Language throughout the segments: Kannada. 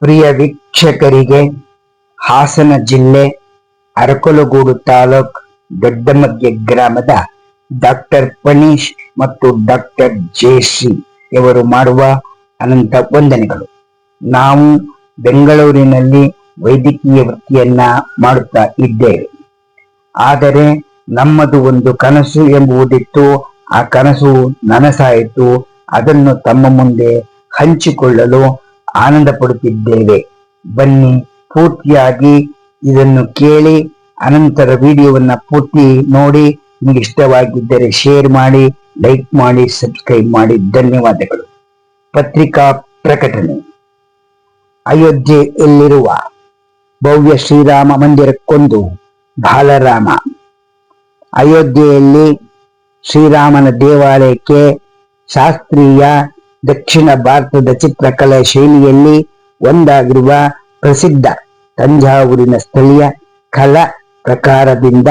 ಪ್ರಿಯ ವೀಕ್ಷಕರಿಗೆ, ಹಾಸನ ಜಿಲ್ಲೆ ಅರಕಲಗೂಡು ತಾಲೂಕ್ ದೊಡ್ಡಮಗ್ಗೆ ಗ್ರಾಮದ ಡಾಕ್ಟರ್ ಪನೀಶ್ ಮತ್ತು ಡಾಕ್ಟರ್ ಜಯಶ್ರೀ ಇವರು ಮಾಡುವ ಅನಂತ ವಂದನೆಗಳು. ನಾವು ಬೆಂಗಳೂರಿನಲ್ಲಿ ವೈದ್ಯಕೀಯ ವೃತ್ತಿಯನ್ನ ಮಾಡುತ್ತಾ ಇದ್ದೇವೆ. ಆದರೆ ನಮ್ಮದು ಒಂದು ಕನಸು ಎಂಬುದಿತ್ತು. ಆ ಕನಸು ನನಸಾಯಿತು. ಅದನ್ನು ತಮ್ಮ ಮುಂದೆ ಹಂಚಿಕೊಳ್ಳಲು ಆನಂದ ಪಡುತ್ತಿದ್ದೇವೆ ಬನ್ನಿ, ಪೂರ್ತಿಯಾಗಿ ಇದನ್ನು ಕೇಳಿ, ಅನಂತರ ವಿಡಿಯೋವನ್ನ ಪೂರ್ತಿ ನೋಡಿ, ನಿಮ್ಗೆ ಇಷ್ಟವಾಗಿದ್ದರೆ ಶೇರ್ ಮಾಡಿ, ಲೈಕ್ ಮಾಡಿ, ಸಬ್ಸ್ಕ್ರೈಬ್ ಮಾಡಿ. ಧನ್ಯವಾದಗಳು. ಪತ್ರಿಕಾ ಪ್ರಕಟಣೆ. ಅಯೋಧ್ಯೆಯಲ್ಲಿರುವ ಭವ್ಯ ಶ್ರೀರಾಮ ಮಂದಿರಕ್ಕೊಂದು ಬಾಲರಾಮ. ಅಯೋಧ್ಯೆಯಲ್ಲಿ ಶ್ರೀರಾಮನ ದೇವಾಲಯಕ್ಕೆ ಶಾಸ್ತ್ರೀಯ ದಕ್ಷಿಣ ಭಾರತದ ಚಿತ್ರಕಲೆ ಶೈಲಿಯಲ್ಲಿ ಒಂದಾಗಿರುವ ಪ್ರಸಿದ್ಧ ತಂಜಾವೂರಿನ ಸ್ಥಳೀಯ ಕಲಾ ಪ್ರಕಾರದಿಂದ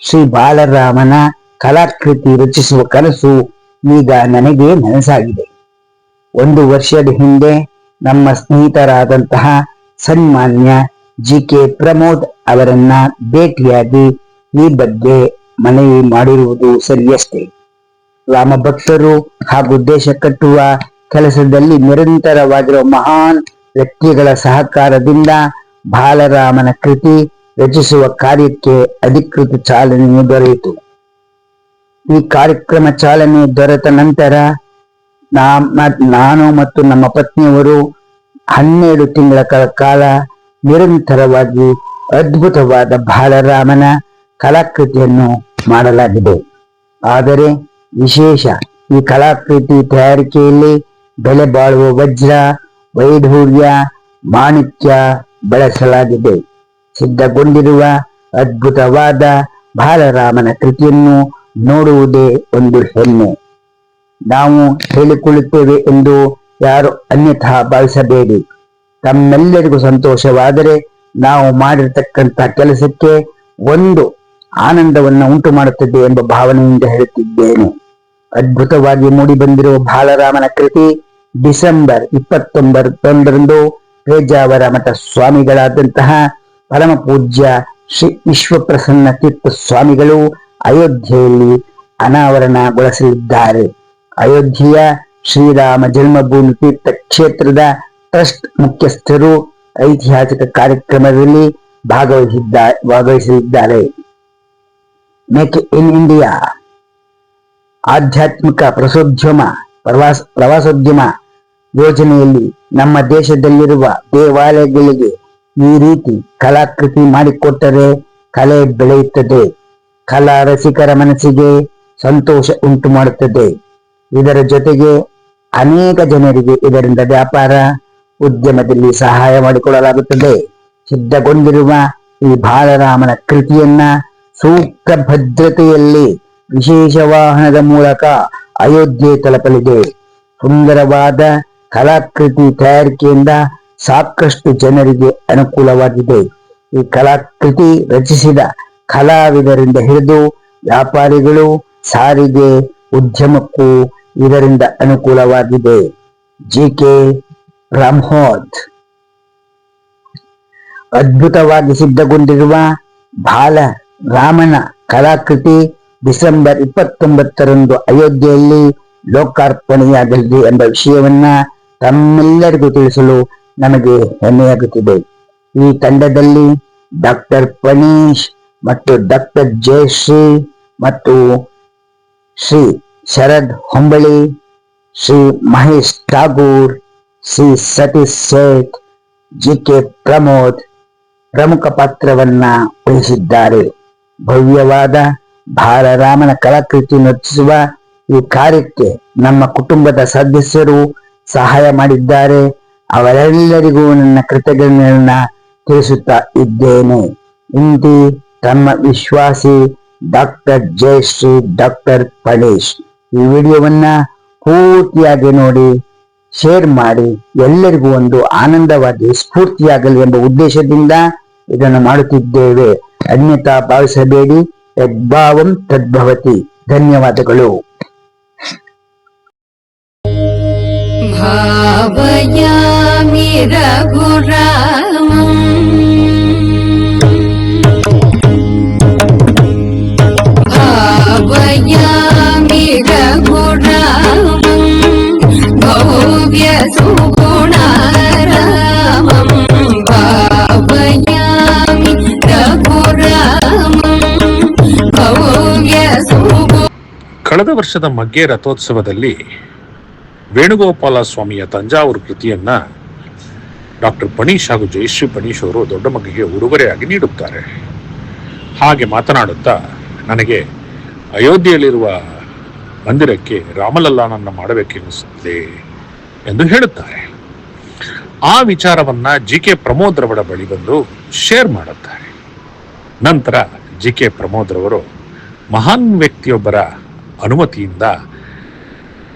ಶ್ರೀ ಬಾಲರಾಮನ ಕಲಾಕೃತಿ ರಚಿಸುವ ಕನಸು ಈಗ ನನಗೆ ನನಸಾಗಿದೆ. ಒಂದು ವರ್ಷದ ಹಿಂದೆ ನಮ್ಮ ಸ್ನೇಹಿತರಾದಂತಹ ಸನ್ಮಾನ್ಯ ಜಿ ಕೆ ಪ್ರಮೋದ್ ಅವರನ್ನ ಭೇಟಿಯಾಗಿ ಈ ಬಗ್ಗೆ ಮನವಿ ಮಾಡಿರುವುದು ಸರಿಯಷ್ಟೇ. ರಾಮ ಭಕ್ತರು ಹಾಗೂ ದೇಶ ಕಟ್ಟುವ ಕೆಲಸದಲ್ಲಿ ನಿರಂತರವಾಗಿರುವ ಮಹಾನ್ ವ್ಯಕ್ತಿಗಳ ಸಹಕಾರದಿಂದ ಬಾಲರಾಮನ ಕೃತಿ ರಚಿಸುವ ಕಾರ್ಯಕ್ಕೆ ಅಧಿಕೃತ ಚಾಲನೆ ದೊರೆಯಿತು. ಈ ಕಾರ್ಯಕ್ರಮ ಚಾಲನೆ ದೊರೆತ ನಂತರ ನಾನು ಮತ್ತು ನಮ್ಮ ಪತ್ನಿಯವರು ಹನ್ನೆರಡು ತಿಂಗಳ ಕಾಲ ನಿರಂತರವಾಗಿ ಅದ್ಭುತವಾದ ಬಾಲರಾಮನ ಕಲಾಕೃತಿಯನ್ನು ಮಾಡಲಾಗಿದೆ. ಆದರೆ ವಿಶೇಷ. ಈ ಕಲಾಕೃತಿ ತಯಾರಿಕೆಯಲ್ಲಿ ಬೆಲೆ ಬಾಳುವ ವಜ್ರ ವೈಢೂರ್ಯ ಮಾಣಿಕ್ಯ ಬಳಸಲಾಗಿದೆ. ಸಿದ್ಧಗೊಂಡಿರುವ ಅದ್ಭುತವಾದ ಬಾಲರಾಮನ ಕೃತಿಯನ್ನು ನೋಡುವುದೇ ಒಂದು ಹೆಮ್ಮೆ. ನಾವು ಹೇಳಿಕೊಳ್ಳುತ್ತೇವೆ ಎಂದು ಯಾರು ಅನ್ಯಥಾ ಭಾವಿಸಬೇಡಿ. ತಮ್ಮೆಲ್ಲರಿಗೂ ಸಂತೋಷವಾದರೆ ನಾವು ಮಾಡಿರತಕ್ಕಂಥ ಕೆಲಸಕ್ಕೆ ಒಂದು ಆನಂದವನ್ನು ಉಂಟು ಮಾಡುತ್ತದೆ ಎಂಬ ಭಾವನೆಯಿಂದ ಹೇಳುತ್ತಿದ್ದೇನೆ. ಅದ್ಭುತವಾಗಿ ಮೂಡಿ ಬಂದಿರುವ ಬಾಲರಾಮನ ಕೃತಿ ಡಿಸೆಂಬರ್ ಇಪ್ಪತ್ತೊಂಬತ್ತೊಂದರಂದು ಪೇಜಾವರ ಮಠ ಸ್ವಾಮಿಗಳಾದಂತಹ ಪರಮ ಪೂಜ್ಯ ಶ್ರೀ ವಿಶ್ವಪ್ರಸನ್ನ ತೀರ್ಥ ಸ್ವಾಮಿಗಳು ಅಯೋಧ್ಯೆಯಲ್ಲಿ ಅನಾವರಣಗೊಳಿಸಲಿದ್ದಾರೆ. ಅಯೋಧ್ಯೆಯ ಶ್ರೀರಾಮ ಜನ್ಮಭೂಮಿ ತೀರ್ಥ ಕ್ಷೇತ್ರದ ಟ್ರಸ್ಟ್ ಮುಖ್ಯಸ್ಥರು ಐತಿಹಾಸಿಕ ಕಾರ್ಯಕ್ರಮದಲ್ಲಿ ಭಾಗವಹಿಸಿದ್ದ ಭಾಗವಹಿಸಲಿದ್ದಾರೆ. ಮೇಕ್ ಇನ್ ಇಂಡಿಯಾ ಆಧ್ಯಾತ್ಮಿಕ ಪ್ರಸೋದ್ಯಮ, ಪ್ರವಾಸ, ಪ್ರವಾಸೋದ್ಯಮ ಯೋಜನೆಯಲ್ಲಿ ನಮ್ಮ ದೇಶದಲ್ಲಿರುವ ದೇವಾಲಯಗಳಿಗೆ ಈ ರೀತಿ ಕಲಾಕೃತಿ ಮಾಡಿಕೊಟ್ಟರೆ ಕಲೆ ಬೆಳೆಯುತ್ತದೆ. ಕಲಾ ರಸಿಕರ ಮನಸ್ಸಿಗೆ ಸಂತೋಷ ಉಂಟು ಮಾಡುತ್ತದೆ. ಇದರ ಜೊತೆಗೆ ಅನೇಕ ಜನರಿಗೆ ಇದರಿಂದ ವ್ಯಾಪಾರ, ಉದ್ಯಮದಲ್ಲಿ ಸಹಾಯ ಮಾಡಿಕೊಳ್ಳಲಾಗುತ್ತದೆ. ಸಿದ್ಧಗೊಂಡಿರುವ ಈ ಬಾಲರಾಮನ ಕೃತಿಯನ್ನ ಸೂಕ್ತ ಭದ್ರತೆಯಲ್ಲಿ ವಿಶೇಷ ವಾಹನದ ಮೂಲಕ ಅಯೋಧ್ಯೆ ತಲುಪಲಿದೆ. ಸುಂದರವಾದ ಕಲಾಕೃತಿ ತಯಾರಿಕೆಯಿಂದ ಸಾಕಷ್ಟು ಜನರಿಗೆ ಅನುಕೂಲವಾಗಿದೆ. ಈ ಕಲಾಕೃತಿ ರಚಿಸಿದ ಕಲಾವಿದರಿಂದ ಹಿಡಿದು ವ್ಯಾಪಾರಿಗಳು, ಸಾರಿಗೆ ಉದ್ಯಮಕ್ಕೂ ಇದರಿಂದ ಅನುಕೂಲವಾಗಿದೆ. ಜಿ ಕೆ ರಾಮ್ಹೋದ್ ಅದ್ಭುತವಾಗಿ ಸಿದ್ಧಗೊಂಡಿರುವ ಬಾಲ ರಾಮನ ಕಲಾಕೃತಿ ಡಿಸೆಂಬರ್ ಇಪ್ಪತ್ತೊಂಬತ್ತರಂದು ಅಯೋಧ್ಯೆಯಲ್ಲಿ ಲೋಕಾರ್ಪಣೆಯಾಗಲಿದೆ ಎಂಬ ವಿಷಯವನ್ನ ತಮ್ಮೆಲ್ಲರಿಗೂ ತಿಳಿಸಲು ನಮಗೆ ಹೆಮ್ಮೆಯಾಗುತ್ತಿದೆ. ಈ ತಂಡದಲ್ಲಿ ಡಾಕ್ಟರ್ ಪನೀಶ್ ಮತ್ತು ಡಾಕ್ಟರ್ ಜಯಶ್ರೀ ಮತ್ತು ಶ್ರೀ ಶರದ್ ಹೊಂಬಳಿ, ಶ್ರೀ ಮಹೇಶ್ ಠಾಗೂರ್, ಶ್ರೀ ಸತೀಶ್ ಸೇಠ್ ಜಿ ಕೆ ಪ್ರಮೋದ್ ಪ್ರಮುಖ ಪಾತ್ರವನ್ನ ವಹಿಸಿದ್ದಾರೆ. ಭವ್ಯವಾದ ಬಾಲರಾಮನ ಕಲಾಕೃತಿ ರಚಿಸುವ ಈ ಕಾರ್ಯಕ್ಕೆ ನಮ್ಮ ಕುಟುಂಬದ ಸದಸ್ಯರು ಸಹಾಯ ಮಾಡಿದ್ದಾರೆ. ಅವರೆಲ್ಲರಿಗೂ ನನ್ನ ಕೃತಜ್ಞತೆಯನ್ನ ತಿಳಿಸುತ್ತಾ ಇದ್ದೇನೆ. ಇಂತಿ ತಮ್ಮ ವಿಶ್ವಾಸಿ ಡಾಕ್ಟರ್ ಜಯಶ್ರೀ, ಡಾಕ್ಟರ್ ಪಳೇಶ್ ಈ ವಿಡಿಯೋವನ್ನ ಪೂರ್ತಿಯಾಗಿ ನೋಡಿ, ಶೇರ್ ಮಾಡಿ, ಎಲ್ಲರಿಗೂ ಒಂದು ಆನಂದವಾಗಿ ಸ್ಫೂರ್ತಿಯಾಗಲಿ ಎಂಬ ಉದ್ದೇಶದಿಂದ ಇದನ್ನು ಮಾಡುತ್ತಿದ್ದೇವೆ. ಅನ್ಯತಾ ಭಾವಿಸಬೇಡಿ. ಯದ್ಭಾವಂ ತದ್ಭವತಿ ಧನ್ಯವಾದಗಳು ಭಾವಯಾಮಿ ರಘುರಾಮಂ ಕಳೆದ ವರ್ಷದ ಮಗ್ಗೆ ರಥೋತ್ಸವದಲ್ಲಿ ವೇಣುಗೋಪಾಲ ಸ್ವಾಮಿಯ ತಂಜಾವೂರು ಕೃತಿಯನ್ನ ಡಾಕ್ಟರ್ ಪಣೀಶ್ ಹಾಗೂ ಜಯಶ್ರೀ ಪಣೀಶ್ ಅವರು ದೊಡ್ಡ ಮಗಿಗೆ ಉಡುಗೊರೆಯಾಗಿ ನೀಡುತ್ತಾರೆ. ಹಾಗೆ ಮಾತನಾಡುತ್ತಾ ನನಗೆ ಅಯೋಧ್ಯೆಯಲ್ಲಿರುವ ಮಂದಿರಕ್ಕೆ ರಾಮಲಲ್ಲಾನನ್ನ ಮಾಡಬೇಕೆನಿಸುತ್ತದೆ ಎಂದು ಹೇಳುತ್ತಾರೆ. ಆ ವಿಚಾರವನ್ನ ಜಿ ಕೆ ಪ್ರಮೋದ್ ರವರ ಬಳಿ ಬಂದು ಶೇರ್ ಮಾಡುತ್ತಾರೆ. ನಂತರ ಜಿ ಕೆ ಪ್ರಮೋದ್ ರವರು ಮಹಾನ್ ವ್ಯಕ್ತಿಯೊಬ್ಬರ ಅನುಮತಿಯಿಂದ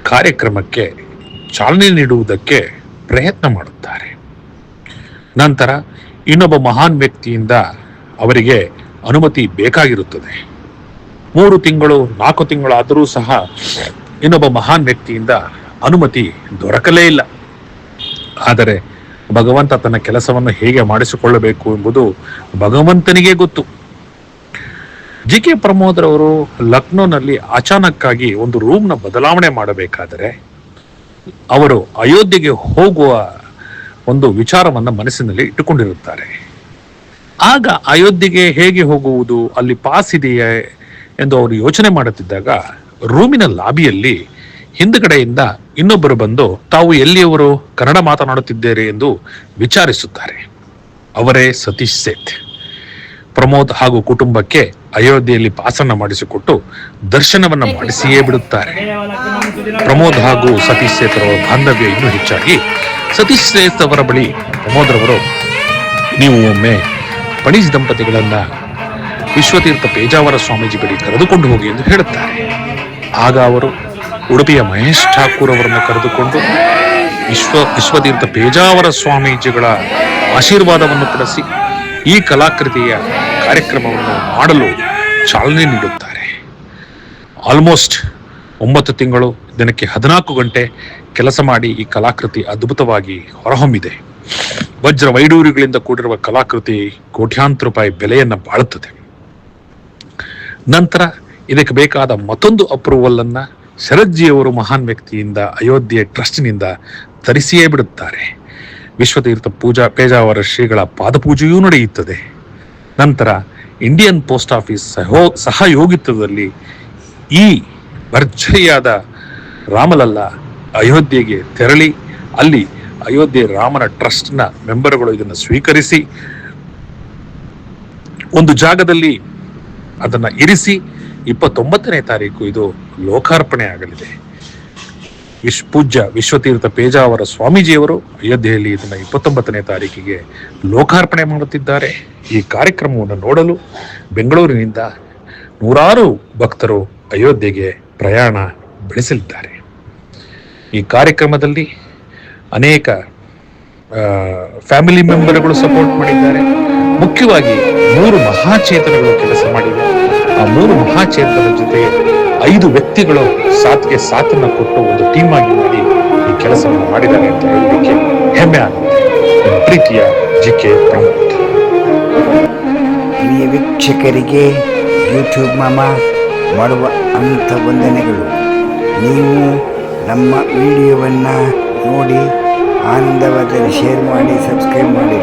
ಕಾರ್ಯಕ್ರಮಕ್ಕೆ ಚಾಲನೆ ನೀಡುವುದಕ್ಕೆ ಪ್ರಯತ್ನ ಮಾಡುತ್ತಾರೆ. ನಂತರ ಇನ್ನೊಬ್ಬ ಮಹಾನ್ ವ್ಯಕ್ತಿಯಿಂದ ಅವರಿಗೆ ಅನುಮತಿ ಬೇಕಾಗಿರುತ್ತದೆ. ಮೂರು ತಿಂಗಳು, ನಾಲ್ಕು ತಿಂಗಳಾದರೂ ಸಹ ಇನ್ನೊಬ್ಬ ಮಹಾನ್ ವ್ಯಕ್ತಿಯಿಂದ ಅನುಮತಿ ದೊರಕಲೇ ಇಲ್ಲ. ಆದರೆ ಭಗವಂತ ತನ್ನ ಕೆಲಸವನ್ನು ಹೇಗೆ ಮಾಡಿಸಿಕೊಳ್ಳಬೇಕು ಎಂಬುದು ಭಗವಂತನಿಗೆ ಗೊತ್ತು. ಜಿ ಕೆ ಪ್ರಮೋದ್ರವರು ಲಕ್ನೋನಲ್ಲಿ ಅಚಾನಕ್ಕಾಗಿ ಒಂದು ರೂಮ್ನ ಬದಲಾವಣೆ ಮಾಡಬೇಕಾದರೆ ಅವರು ಅಯೋಧ್ಯೆಗೆ ಹೋಗುವ ಒಂದು ವಿಚಾರವನ್ನ ಮನಸ್ಸಿನಲ್ಲಿ ಇಟ್ಟುಕೊಂಡಿರುತ್ತಾರೆ. ಆಗ ಅಯೋಧ್ಯೆಗೆ ಹೇಗೆ ಹೋಗುವುದು, ಅಲ್ಲಿ ಪಾಸ್ ಇದೆಯೇ ಎಂದು ಅವರು ಯೋಚನೆ ಮಾಡುತ್ತಿದ್ದಾಗ ರೂಮಿನ ಲಾಬಿಯಲ್ಲಿ ಹಿಂದುಗಡೆಯಿಂದ ಇನ್ನೊಬ್ಬರು ಬಂದು, ತಾವು ಎಲ್ಲಿಯವರು? ಕನ್ನಡ ಮಾತನಾಡುತ್ತಿದ್ದೇರೆ? ಎಂದು ವಿಚಾರಿಸುತ್ತಾರೆ. ಅವರೇ ಸತೀಶ್ ಸೇಠ್. ಪ್ರಮೋದ್ ಹಾಗೂ ಕುಟುಂಬಕ್ಕೆ ಅಯೋಧ್ಯೆಯಲ್ಲಿ ಪಾಸನ ಮಾಡಿಸಿಕೊಟ್ಟು ದರ್ಶನವನ್ನ ಮಾಡಿಸಿಯೇ ಬಿಡುತ್ತಾರೆ. ಪ್ರಮೋದ್ ಹಾಗೂ ಸತೀಶ್ ಸೇತ್ ಅವರ ಬಾಂಧವ್ಯ ಇನ್ನೂ ಹೆಚ್ಚಾಗಿ ಸತೀಶ್ ಸೇತ್ ಅವರ ಬಳಿ ಪ್ರಮೋದ್ ರವರು ನೀವು ಒಮ್ಮೆ ಪಣೀಶ್ ದಂಪತಿಗಳನ್ನ ವಿಶ್ವತೀರ್ಥ ಪೇಜಾವರ ಸ್ವಾಮೀಜಿ ಬಳಿ ಕರೆದುಕೊಂಡು ಹೋಗಿ ಎಂದು ಹೇಳುತ್ತಾರೆ. ಆಗ ಅವರು ಉಡುಪಿಯ ಮಹೇಶ್ ಠಾಕೂರ್ ಅವರನ್ನು ಕರೆದುಕೊಂಡು ವಿಶ್ವ ವಿಶ್ವತೀರ್ಥ ಪೇಜಾವರ ಸ್ವಾಮೀಜಿಗಳ ಆಶೀರ್ವಾದವನ್ನು ಪಡಿಸಿ ಈ ಕಲಾಕೃತಿಯ ಕಾರ್ಯಕ್ರಮವನ್ನು ಮಾಡಲು ಚಾಲನೆ ನೀಡುತ್ತಾರೆ. ಆಲ್ಮೋಸ್ಟ್ ಒಂಬತ್ತು ತಿಂಗಳು, ದಿನಕ್ಕೆ ಹದಿನಾಲ್ಕು ಗಂಟೆ ಕೆಲಸ ಮಾಡಿ ಈ ಕಲಾಕೃತಿ ಅದ್ಭುತವಾಗಿ ಹೊರಹೊಮ್ಮಿದೆ. ವಜ್ರ ವೈಡೂರಿಗಳಿಂದ ಕೂಡಿರುವ ಕಲಾಕೃತಿ ಕೋಟ್ಯಾಂತರ ರೂಪಾಯಿ ಬೆಲೆಯನ್ನು ಬಾಳುತ್ತದೆ. ನಂತರ ಇದಕ್ಕೆ ಬೇಕಾದ ಮತ್ತೊಂದು ಅಪ್ರೂವಲ್ ಅನ್ನ ಶರಜ್ಜಿಯವರು ಮಹಾನ್ ವ್ಯಕ್ತಿಯಿಂದ, ಅಯೋಧ್ಯೆ ಟ್ರಸ್ಟ್ನಿಂದ ತರಿಸಿಯೇ ಬಿಡುತ್ತಾರೆ. ವಿಶ್ವತೀರ್ಥ ಪೂಜಾ ಪೇಜಾವರ ಶ್ರೀಗಳ ಪಾದಪೂಜೆಯೂ ನಡೆಯುತ್ತದೆ. ನಂತರ ಇಂಡಿಯನ್ ಪೋಸ್ಟ್ ಆಫೀಸ್ ಸಹೋ, ಸಹಯೋಗಿತ್ವದಲ್ಲಿ ಈ ಭರ್ಜರಿಯಾದ ರಾಮಲಲ್ಲ ಅಯೋಧ್ಯೆಗೆ ತೆರಳಿ, ಅಲ್ಲಿ ಅಯೋಧ್ಯೆ ರಾಮನ ಟ್ರಸ್ಟ್ನ ಮೆಂಬರ್ಗಳು ಇದನ್ನು ಸ್ವೀಕರಿಸಿ, ಒಂದು ಜಾಗದಲ್ಲಿ ಅದನ್ನು ಇರಿಸಿ, ಇಪ್ಪತ್ತೊಂಬತ್ತನೇ ತಾರೀಕು ಇದು ಲೋಕಾರ್ಪಣೆ ಆಗಲಿದೆ ವಿಶ್ ಪೂಜ್ಯ ವಿಶ್ವತೀರ್ಥ ಪೇಜಾವರ ಸ್ವಾಮೀಜಿಯವರು ಅಯೋಧ್ಯೆಯಲ್ಲಿ ಇದನ್ನು ಇಪ್ಪತ್ತೊಂಬತ್ತನೇ ತಾರೀಕಿಗೆ ಲೋಕಾರ್ಪಣೆ ಮಾಡುತ್ತಿದ್ದಾರೆ. ಈ ಕಾರ್ಯಕ್ರಮವನ್ನು ನೋಡಲು ಬೆಂಗಳೂರಿನಿಂದ ನೂರಾರು ಭಕ್ತರು ಅಯೋಧ್ಯೆಗೆ ಪ್ರಯಾಣ ಬೆಳೆಸಲಿದ್ದಾರೆ. ಈ ಕಾರ್ಯಕ್ರಮದಲ್ಲಿ ಅನೇಕ ಫ್ಯಾಮಿಲಿ ಮೆಂಬರ್ಗಳು ಸಪೋರ್ಟ್ ಮಾಡಿದ್ದಾರೆ. ಮುಖ್ಯವಾಗಿ ಮೂರು ಮಹಾಚೇತನಗಳು ಕೆಲಸ ಮಾಡಿವೆ. ಆ ಮೂರು ಮಹಾಚೇತನ ಜೊತೆ ಐದು ವ್ಯಕ್ತಿಗಳು ಸಾತ್ಗೆ ಸಾಥನ್ನ ಕೊಟ್ಟು ಒಂದು ಟೀಮ್ ಆಗಿ ಮಾಡಿ ಈ ಕೆಲಸವನ್ನು ಮಾಡಿದ್ದಾರೆ ಅಂತ ಹೇಳಲಿಕ್ಕೆ ಹೆಮ್ಮೆ ಆಗುತ್ತೆ. ಪ್ರೀತಿಯ ಜಿ ಕೆ ಪ್ರಮೋದ್ ವೀಕ್ಷಕರಿಗೆ ಯೂಟ್ಯೂಬ್ ಮಾಮ ಮಾಡುವ ಅಂಥ ವಂದನೆಗಳು. ನೀವು ನಮ್ಮ ವಿಡಿಯೋವನ್ನು ನೋಡಿ ಆನಂದವಾದಲ್ಲಿ ಶೇರ್ ಮಾಡಿ ಸಬ್ಸ್ಕ್ರೈಬ್ ಮಾಡಿ